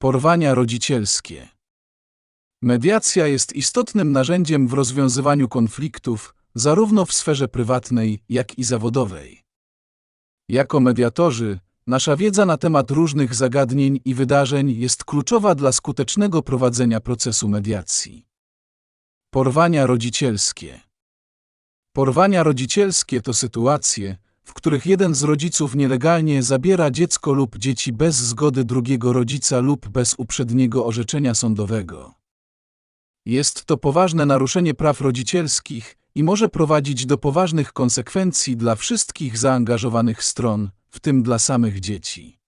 Porwania rodzicielskie. Mediacja jest istotnym narzędziem w rozwiązywaniu konfliktów, zarówno w sferze prywatnej, jak i zawodowej. Jako mediatorzy, nasza wiedza na temat różnych zagadnień i wydarzeń jest kluczowa dla skutecznego prowadzenia procesu mediacji. Porwania rodzicielskie. Porwania rodzicielskie to sytuacje, w których jeden z rodziców nielegalnie zabiera dziecko lub dzieci bez zgody drugiego rodzica lub bez uprzedniego orzeczenia sądowego. Jest to poważne naruszenie praw rodzicielskich i może prowadzić do poważnych konsekwencji dla wszystkich zaangażowanych stron, w tym dla samych dzieci.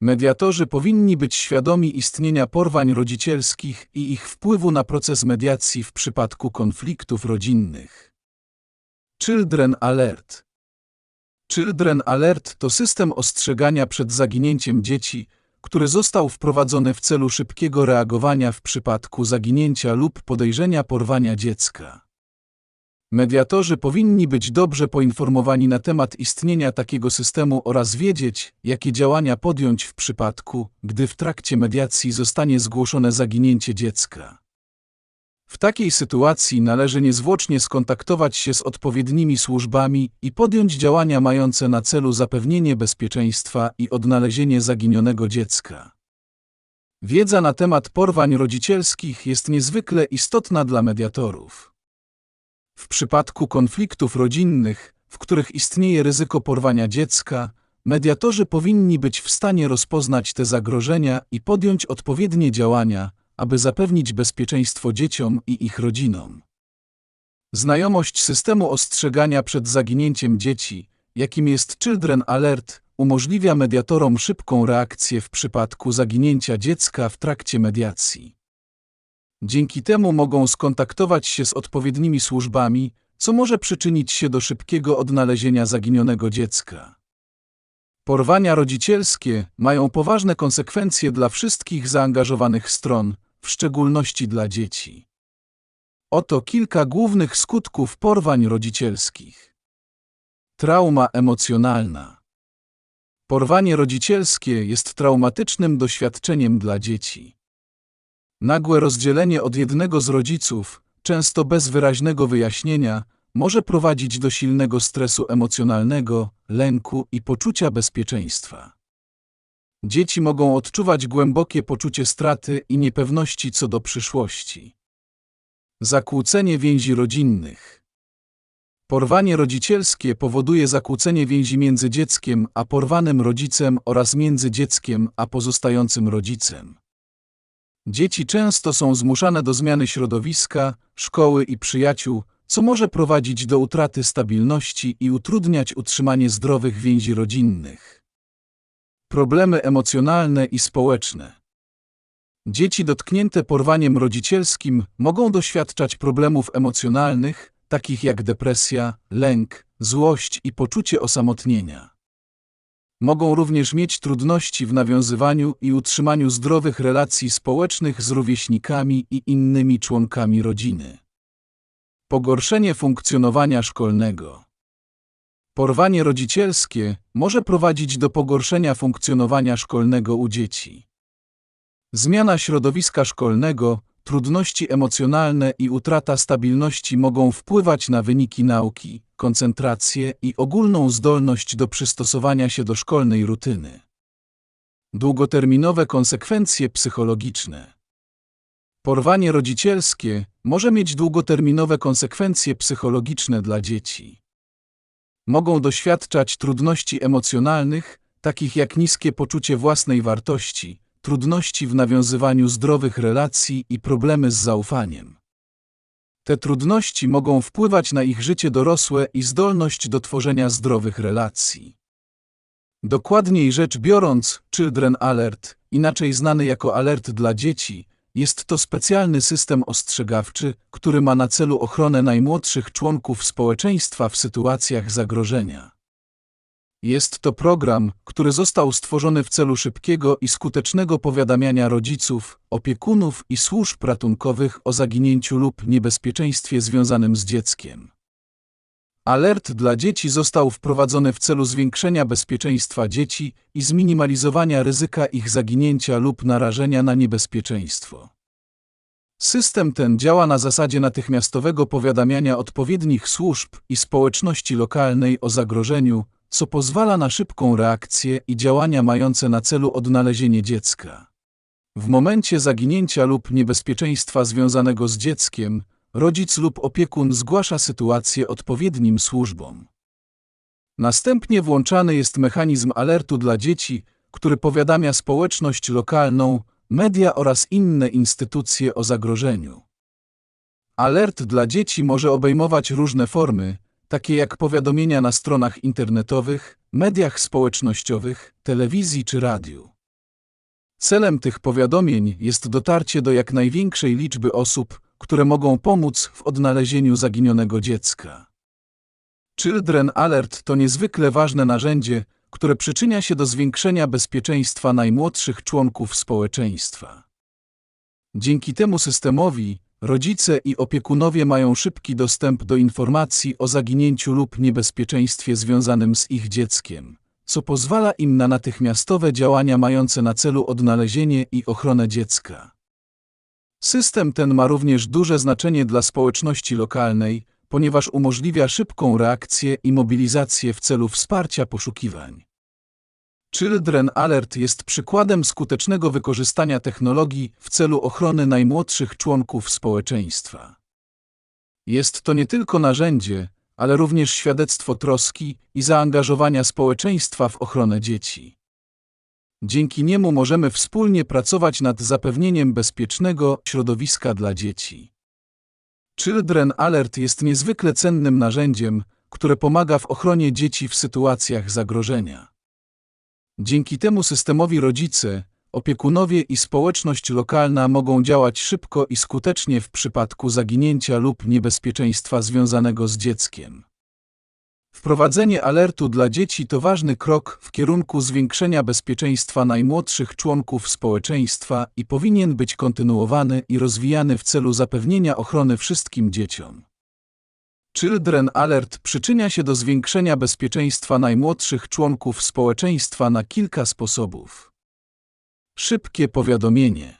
Mediatorzy powinni być świadomi istnienia porwań rodzicielskich i ich wpływu na proces mediacji w przypadku konfliktów rodzinnych. Children Alert Children Alert to system ostrzegania przed zaginięciem dzieci, który został wprowadzony w celu szybkiego reagowania w przypadku zaginięcia lub podejrzenia porwania dziecka. Mediatorzy powinni być dobrze poinformowani na temat istnienia takiego systemu oraz wiedzieć, jakie działania podjąć w przypadku, gdy w trakcie mediacji zostanie zgłoszone zaginięcie dziecka. W takiej sytuacji należy niezwłocznie skontaktować się z odpowiednimi służbami i podjąć działania mające na celu zapewnienie bezpieczeństwa i odnalezienie zaginionego dziecka. Wiedza na temat porwań rodzicielskich jest niezwykle istotna dla mediatorów. W przypadku konfliktów rodzinnych, w których istnieje ryzyko porwania dziecka, mediatorzy powinni być w stanie rozpoznać te zagrożenia i podjąć odpowiednie działania, aby zapewnić bezpieczeństwo dzieciom i ich rodzinom. Znajomość systemu ostrzegania przed zaginięciem dzieci, jakim jest Children Alert, umożliwia mediatorom szybką reakcję w przypadku zaginięcia dziecka w trakcie mediacji. Dzięki temu mogą skontaktować się z odpowiednimi służbami, co może przyczynić się do szybkiego odnalezienia zaginionego dziecka. Porwania rodzicielskie mają poważne konsekwencje dla wszystkich zaangażowanych stron, w szczególności dla dzieci. Oto kilka głównych skutków porwań rodzicielskich. Trauma emocjonalna. Porwanie rodzicielskie jest traumatycznym doświadczeniem dla dzieci. Nagłe rozdzielenie od jednego z rodziców, często bez wyraźnego wyjaśnienia, może prowadzić do silnego stresu emocjonalnego, lęku i poczucia bezpieczeństwa. Dzieci mogą odczuwać głębokie poczucie straty i niepewności co do przyszłości. Zakłócenie więzi rodzinnych. Porwanie rodzicielskie powoduje zakłócenie więzi między dzieckiem a porwanym rodzicem oraz między dzieckiem a pozostającym rodzicem. Dzieci często są zmuszane do zmiany środowiska, szkoły i przyjaciół, co może prowadzić do utraty stabilności i utrudniać utrzymanie zdrowych więzi rodzinnych. Problemy emocjonalne i społeczne. Dzieci dotknięte porwaniem rodzicielskim mogą doświadczać problemów emocjonalnych, takich jak depresja, lęk, złość i poczucie osamotnienia. Mogą również mieć trudności w nawiązywaniu i utrzymaniu zdrowych relacji społecznych z rówieśnikami i innymi członkami rodziny. Pogorszenie funkcjonowania szkolnego. Porwanie rodzicielskie może prowadzić do pogorszenia funkcjonowania szkolnego u dzieci. Zmiana środowiska szkolnego, trudności emocjonalne i utrata stabilności mogą wpływać na wyniki nauki, koncentrację i ogólną zdolność do przystosowania się do szkolnej rutyny. Długoterminowe konsekwencje psychologiczne. Porwanie rodzicielskie może mieć długoterminowe konsekwencje psychologiczne dla dzieci mogą doświadczać trudności emocjonalnych, takich jak niskie poczucie własnej wartości, trudności w nawiązywaniu zdrowych relacji i problemy z zaufaniem. Te trudności mogą wpływać na ich życie dorosłe i zdolność do tworzenia zdrowych relacji. Dokładniej rzecz biorąc, Children Alert, inaczej znany jako alert dla dzieci, jest to specjalny system ostrzegawczy, który ma na celu ochronę najmłodszych członków społeczeństwa w sytuacjach zagrożenia. Jest to program, który został stworzony w celu szybkiego i skutecznego powiadamiania rodziców, opiekunów i służb ratunkowych o zaginięciu lub niebezpieczeństwie związanym z dzieckiem. Alert dla dzieci został wprowadzony w celu zwiększenia bezpieczeństwa dzieci i zminimalizowania ryzyka ich zaginięcia lub narażenia na niebezpieczeństwo. System ten działa na zasadzie natychmiastowego powiadamiania odpowiednich służb i społeczności lokalnej o zagrożeniu, co pozwala na szybką reakcję i działania mające na celu odnalezienie dziecka. W momencie zaginięcia lub niebezpieczeństwa związanego z dzieckiem, rodzic lub opiekun zgłasza sytuację odpowiednim służbom. Następnie włączany jest mechanizm alertu dla dzieci, który powiadamia społeczność lokalną, media oraz inne instytucje o zagrożeniu. Alert dla dzieci może obejmować różne formy, takie jak powiadomienia na stronach internetowych, mediach społecznościowych, telewizji czy radiu. Celem tych powiadomień jest dotarcie do jak największej liczby osób, które mogą pomóc w odnalezieniu zaginionego dziecka. Children Alert to niezwykle ważne narzędzie, które przyczynia się do zwiększenia bezpieczeństwa najmłodszych członków społeczeństwa. Dzięki temu systemowi rodzice i opiekunowie mają szybki dostęp do informacji o zaginięciu lub niebezpieczeństwie związanym z ich dzieckiem, co pozwala im na natychmiastowe działania mające na celu odnalezienie i ochronę dziecka. System ten ma również duże znaczenie dla społeczności lokalnej, ponieważ umożliwia szybką reakcję i mobilizację w celu wsparcia poszukiwań. Children Alert jest przykładem skutecznego wykorzystania technologii w celu ochrony najmłodszych członków społeczeństwa. Jest to nie tylko narzędzie, ale również świadectwo troski i zaangażowania społeczeństwa w ochronę dzieci. Dzięki niemu możemy wspólnie pracować nad zapewnieniem bezpiecznego środowiska dla dzieci. Children Alert jest niezwykle cennym narzędziem, które pomaga w ochronie dzieci w sytuacjach zagrożenia. Dzięki temu systemowi rodzice, opiekunowie i społeczność lokalna mogą działać szybko i skutecznie w przypadku zaginięcia lub niebezpieczeństwa związanego z dzieckiem. Wprowadzenie alertu dla dzieci to ważny krok w kierunku zwiększenia bezpieczeństwa najmłodszych członków społeczeństwa i powinien być kontynuowany i rozwijany w celu zapewnienia ochrony wszystkim dzieciom. Children Alert przyczynia się do zwiększenia bezpieczeństwa najmłodszych członków społeczeństwa na kilka sposobów. Szybkie powiadomienie.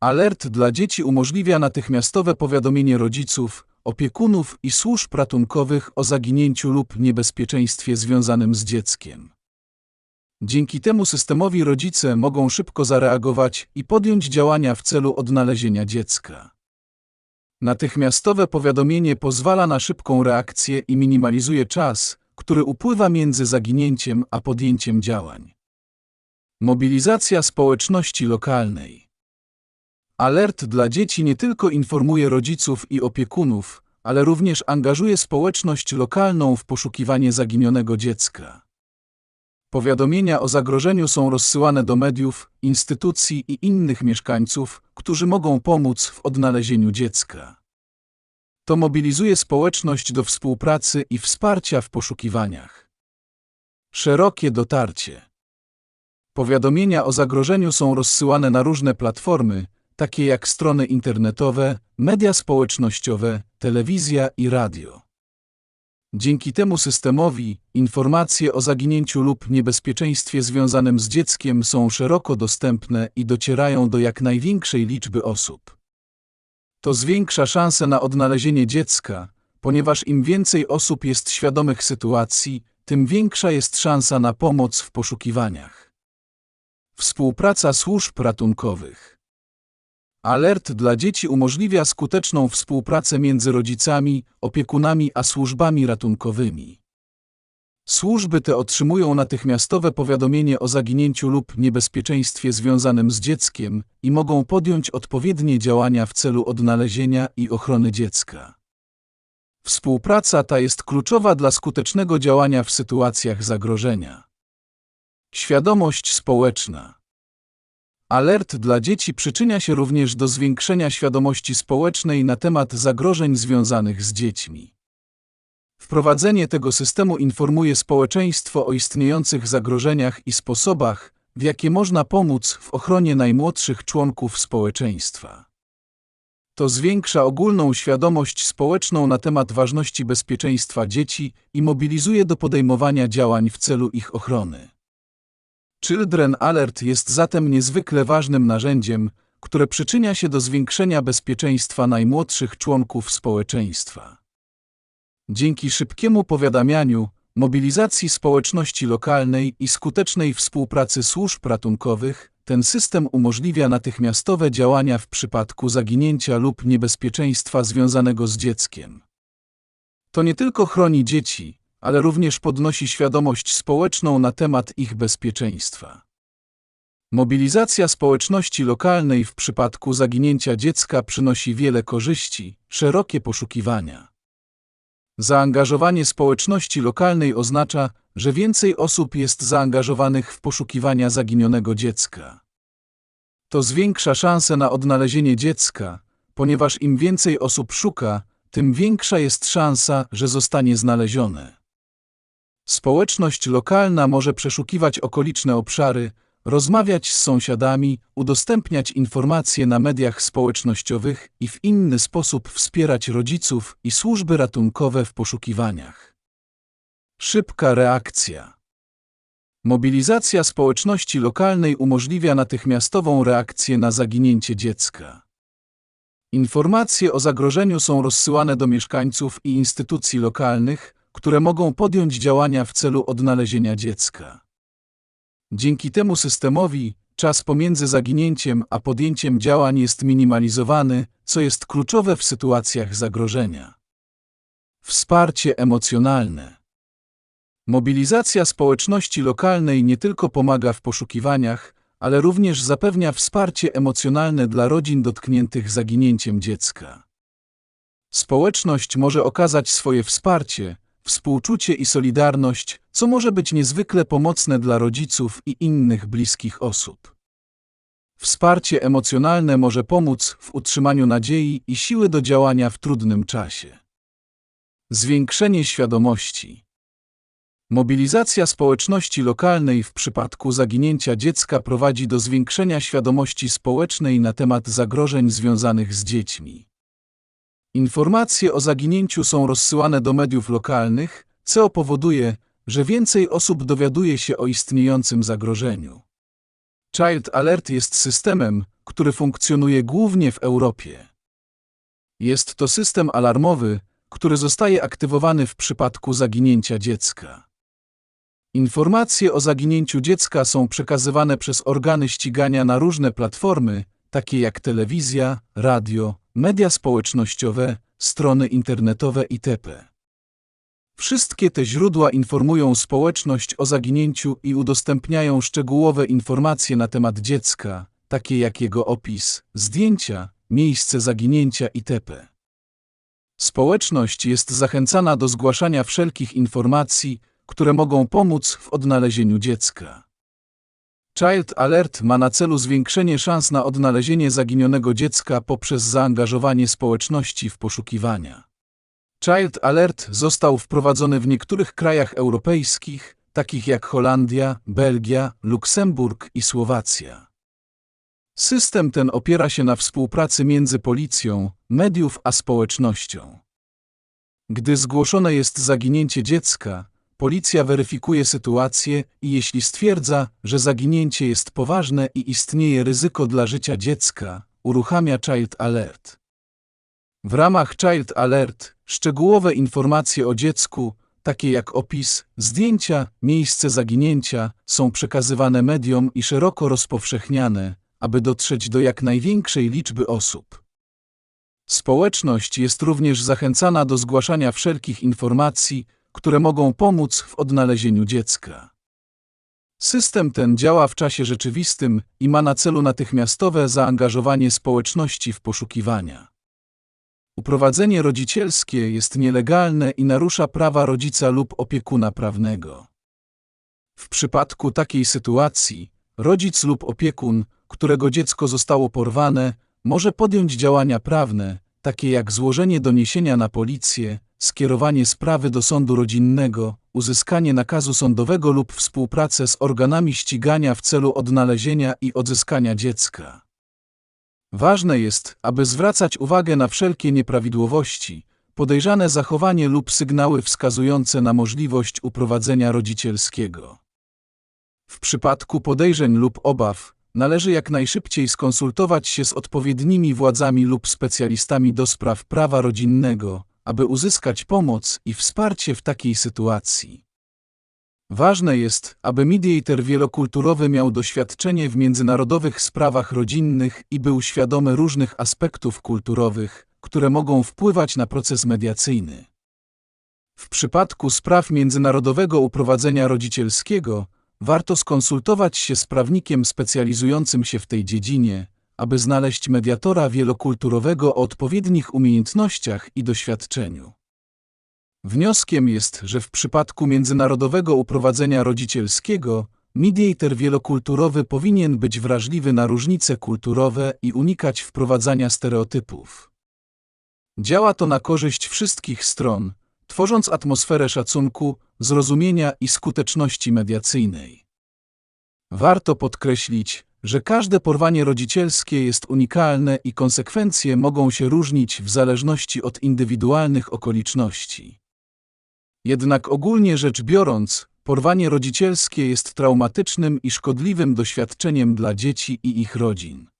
Alert dla dzieci umożliwia natychmiastowe powiadomienie rodziców, opiekunów i służb ratunkowych o zaginięciu lub niebezpieczeństwie związanym z dzieckiem. Dzięki temu systemowi rodzice mogą szybko zareagować i podjąć działania w celu odnalezienia dziecka. Natychmiastowe powiadomienie pozwala na szybką reakcję i minimalizuje czas, który upływa między zaginięciem a podjęciem działań. Mobilizacja społeczności lokalnej. Alert dla dzieci nie tylko informuje rodziców i opiekunów, ale również angażuje społeczność lokalną w poszukiwanie zaginionego dziecka. Powiadomienia o zagrożeniu są rozsyłane do mediów, instytucji i innych mieszkańców, którzy mogą pomóc w odnalezieniu dziecka. To mobilizuje społeczność do współpracy i wsparcia w poszukiwaniach. Szerokie dotarcie. Powiadomienia o zagrożeniu są rozsyłane na różne platformy, takie jak strony internetowe, media społecznościowe, telewizja i radio. Dzięki temu systemowi informacje o zaginięciu lub niebezpieczeństwie związanym z dzieckiem są szeroko dostępne i docierają do jak największej liczby osób. To zwiększa szanse na odnalezienie dziecka, ponieważ im więcej osób jest świadomych sytuacji, tym większa jest szansa na pomoc w poszukiwaniach. Współpraca służb ratunkowych. Alert dla dzieci umożliwia skuteczną współpracę między rodzicami, opiekunami a służbami ratunkowymi. Służby te otrzymują natychmiastowe powiadomienie o zaginięciu lub niebezpieczeństwie związanym z dzieckiem i mogą podjąć odpowiednie działania w celu odnalezienia i ochrony dziecka. Współpraca ta jest kluczowa dla skutecznego działania w sytuacjach zagrożenia. Świadomość społeczna. Alert dla dzieci przyczynia się również do zwiększenia świadomości społecznej na temat zagrożeń związanych z dziećmi. Wprowadzenie tego systemu informuje społeczeństwo o istniejących zagrożeniach i sposobach, w jakie można pomóc w ochronie najmłodszych członków społeczeństwa. To zwiększa ogólną świadomość społeczną na temat ważności bezpieczeństwa dzieci i mobilizuje do podejmowania działań w celu ich ochrony. Children Alert jest zatem niezwykle ważnym narzędziem, które przyczynia się do zwiększenia bezpieczeństwa najmłodszych członków społeczeństwa. Dzięki szybkiemu powiadamianiu, mobilizacji społeczności lokalnej i skutecznej współpracy służb ratunkowych, ten system umożliwia natychmiastowe działania w przypadku zaginięcia lub niebezpieczeństwa związanego z dzieckiem. To nie tylko chroni dzieci, ale również podnosi świadomość społeczną na temat ich bezpieczeństwa. Mobilizacja społeczności lokalnej w przypadku zaginięcia dziecka przynosi wiele korzyści, szerokie poszukiwania. Zaangażowanie społeczności lokalnej oznacza, że więcej osób jest zaangażowanych w poszukiwania zaginionego dziecka. To zwiększa szanse na odnalezienie dziecka, ponieważ im więcej osób szuka, tym większa jest szansa, że zostanie znalezione. Społeczność lokalna może przeszukiwać okoliczne obszary, rozmawiać z sąsiadami, udostępniać informacje na mediach społecznościowych i w inny sposób wspierać rodziców i służby ratunkowe w poszukiwaniach. Szybka reakcja. Mobilizacja społeczności lokalnej umożliwia natychmiastową reakcję na zaginięcie dziecka. Informacje o zagrożeniu są rozsyłane do mieszkańców i instytucji lokalnych, które mogą podjąć działania w celu odnalezienia dziecka. Dzięki temu systemowi czas pomiędzy zaginięciem a podjęciem działań jest minimalizowany, co jest kluczowe w sytuacjach zagrożenia. Wsparcie emocjonalne. Mobilizacja społeczności lokalnej nie tylko pomaga w poszukiwaniach, ale również zapewnia wsparcie emocjonalne dla rodzin dotkniętych zaginięciem dziecka. Społeczność może okazać swoje wsparcie, współczucie i solidarność, co może być niezwykle pomocne dla rodziców i innych bliskich osób. Wsparcie emocjonalne może pomóc w utrzymaniu nadziei i siły do działania w trudnym czasie. Zwiększenie świadomości. Mobilizacja społeczności lokalnej w przypadku zaginięcia dziecka prowadzi do zwiększenia świadomości społecznej na temat zagrożeń związanych z dziećmi. Informacje o zaginięciu są rozsyłane do mediów lokalnych, co powoduje, że więcej osób dowiaduje się o istniejącym zagrożeniu. Child Alert jest systemem, który funkcjonuje głównie w Europie. Jest to system alarmowy, który zostaje aktywowany w przypadku zaginięcia dziecka. Informacje o zaginięciu dziecka są przekazywane przez organy ścigania na różne platformy, takie jak telewizja, radio, media społecznościowe, strony internetowe itp. Wszystkie te źródła informują społeczność o zaginięciu i udostępniają szczegółowe informacje na temat dziecka, takie jak jego opis, zdjęcia, miejsce zaginięcia itp. Społeczność jest zachęcana do zgłaszania wszelkich informacji, które mogą pomóc w odnalezieniu dziecka. Child Alert ma na celu zwiększenie szans na odnalezienie zaginionego dziecka poprzez zaangażowanie społeczności w poszukiwania. Child Alert został wprowadzony w niektórych krajach europejskich, takich jak Holandia, Belgia, Luksemburg i Słowacja. System ten opiera się na współpracy między policją, mediów a społecznością. Gdy zgłoszone jest zaginięcie dziecka, policja weryfikuje sytuację i jeśli stwierdza, że zaginięcie jest poważne i istnieje ryzyko dla życia dziecka, uruchamia Child Alert. W ramach Child Alert szczegółowe informacje o dziecku, takie jak opis, zdjęcia, miejsce zaginięcia, są przekazywane mediom i szeroko rozpowszechniane, aby dotrzeć do jak największej liczby osób. Społeczność jest również zachęcana do zgłaszania wszelkich informacji, które mogą pomóc w odnalezieniu dziecka. System ten działa w czasie rzeczywistym i ma na celu natychmiastowe zaangażowanie społeczności w poszukiwania. Uprowadzenie rodzicielskie jest nielegalne i narusza prawa rodzica lub opiekuna prawnego. W przypadku takiej sytuacji, rodzic lub opiekun, którego dziecko zostało porwane, może podjąć działania prawne, takie jak złożenie doniesienia na policję, skierowanie sprawy do sądu rodzinnego, uzyskanie nakazu sądowego lub współpracę z organami ścigania w celu odnalezienia i odzyskania dziecka. Ważne jest, aby zwracać uwagę na wszelkie nieprawidłowości, podejrzane zachowanie lub sygnały wskazujące na możliwość uprowadzenia rodzicielskiego. W przypadku podejrzeń lub obaw, należy jak najszybciej skonsultować się z odpowiednimi władzami lub specjalistami do spraw prawa rodzinnego, aby uzyskać pomoc i wsparcie w takiej sytuacji. Ważne jest, aby mediator wielokulturowy miał doświadczenie w międzynarodowych sprawach rodzinnych i był świadomy różnych aspektów kulturowych, które mogą wpływać na proces mediacyjny. W przypadku spraw międzynarodowego uprowadzenia rodzicielskiego warto skonsultować się z prawnikiem specjalizującym się w tej dziedzinie, aby znaleźć mediatora wielokulturowego o odpowiednich umiejętnościach i doświadczeniu. Wnioskiem jest, że w przypadku międzynarodowego uprowadzenia rodzicielskiego mediator wielokulturowy powinien być wrażliwy na różnice kulturowe i unikać wprowadzania stereotypów. Działa to na korzyść wszystkich stron, tworząc atmosferę szacunku, zrozumienia i skuteczności mediacyjnej. Warto podkreślić, że każde porwanie rodzicielskie jest unikalne i konsekwencje mogą się różnić w zależności od indywidualnych okoliczności. Jednak ogólnie rzecz biorąc, porwanie rodzicielskie jest traumatycznym i szkodliwym doświadczeniem dla dzieci i ich rodzin.